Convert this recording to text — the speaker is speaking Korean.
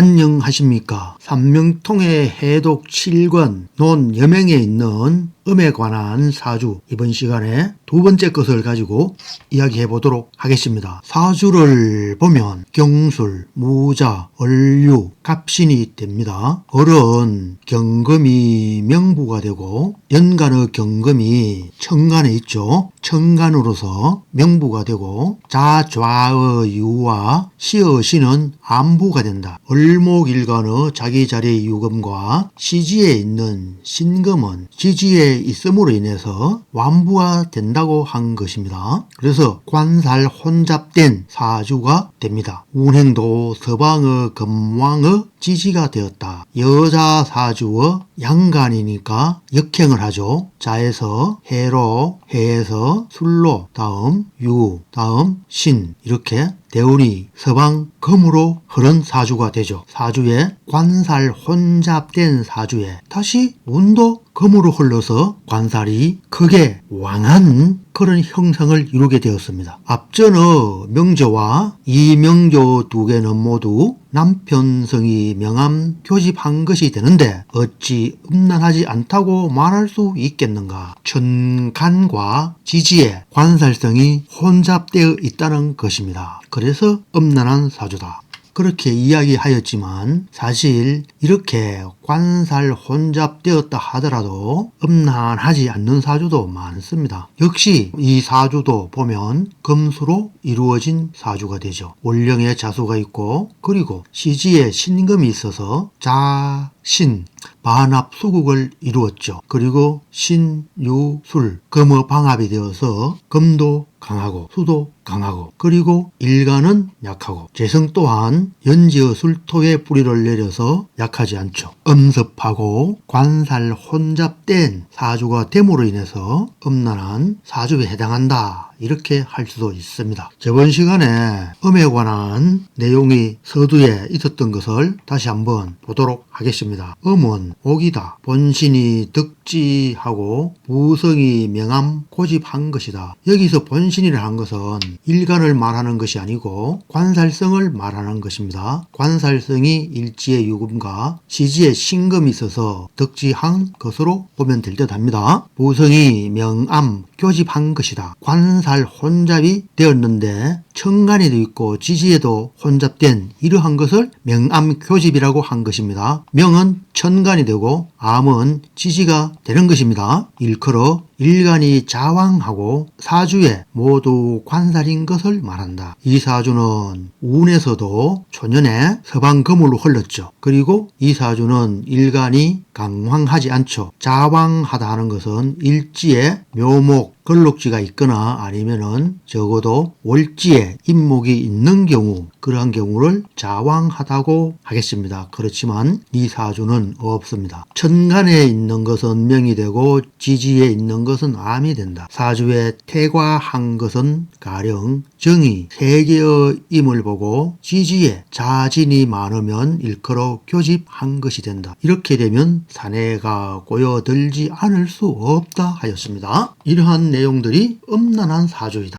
안녕하십니까. 삼명통의 해독 7권 논 여명에 있는 음에 관한 사주 이번 시간에 두 번째 것을 가지고 이야기해 보도록 하겠습니다. 사주를 보면 경술, 무자, 얼류, 갑신이 됩니다. 을은 경금이 명부가 되고 연간의 경금이 천간에 있죠. 천간으로서 명부가 되고 자좌의 유와 시의 시는 안부가 된다. 을목일간의 자기 자리 유금과 시지에 있는 신금은 지지에 있음으로 인해서 완부가 된다고 한 것입니다. 그래서 관살 혼잡된 사주가 됩니다. 운행도 서방의 금왕의 지지가 되었다. 여자 사주의 양간이니까 역행을 하죠. 자에서 해로, 해에서 술로, 다음 유, 다음 신 이렇게 대운이 서방 금으로 흐른 사주가 되죠. 사주에 관살 혼잡된 사주에 다시 운도 금으로 흘러서 관살이 크게 왕한 그런 형상을 이루게 되었습니다. 앞전의 명조와 이명조 두 개는 모두 남편성이 명함 교집한 것이 되는데 어찌 음란하지 않다고 말할 수 있겠는가? 천간과 지지의 관살성이 혼잡되어 있다는 것입니다. 그래서 음란한 사주다. 그렇게 이야기하였지만 사실 이렇게 관살 혼잡되었다 하더라도 음란하지 않는 사주도 많습니다. 역시 이 사주도 보면 금수로 이루어진 사주가 되죠. 월령에 자수가 있고 그리고 시지에 신금이 있어서 자, 신, 반합 수국을 이루었죠. 그리고 신, 유, 술, 금의 방합이 되어서 금도 강하고 수도 강하고 그리고 일간은 약하고 재성 또한 연지의 술토의 뿌리를 내려서 약하지 않죠. 음습하고 관살 혼잡된 사주가 됨으로 인해서 음란한 사주에 해당한다. 이렇게 할 수도 있습니다. 저번 시간에 음에 관한 내용이 서두에 있었던 것을 다시 한번 보도록 하겠습니다. 음은 옥이다. 본신이 득지하고 부성이 명함 고집한 것이다. 여기서 본신이라 한 것은 일간을 말하는 것이 아니고 관살성을 말하는 것입니다. 관살성이 일지의 유금과 시지의 신금이 있어서 득지한 것으로 보면 될 듯 합니다. 부성이 명암 교집한 것이다. 관살 혼잡이 되었는데 천간에도 있고 지지에도 혼잡된 이러한 것을 명암 교집이라고 한 것입니다. 명은 천간이 되고 암은 지지가 되는 것입니다. 일컬어 일간이 자왕하고 사주에 모두 관살인 것을 말한다. 이 사주는 운에서도 초년에 서방 금으로 흘렀죠. 그리고 이 사주는 일간이 강황하지 않죠. 자왕하다 하는 것은 일지에 묘목, 걸록지가 있거나 아니면은 적어도 월지에 임목이 있는 경우 그러한 경우를 자왕하다고 하겠습니다. 그렇지만 이 사주는 없습니다. 천간에 있는 것은 명이 되고 지지에 있는 것은 암이 된다. 사주에 태과한 것은 가령 정이 세 개의 임을 보고 지지에 자진이 많으면 일컬어 교집한 것이 된다. 이렇게 되면 사내가 고여들지 않을 수 없다 하였습니다. 이러한 내용들이 음란한 사주이다.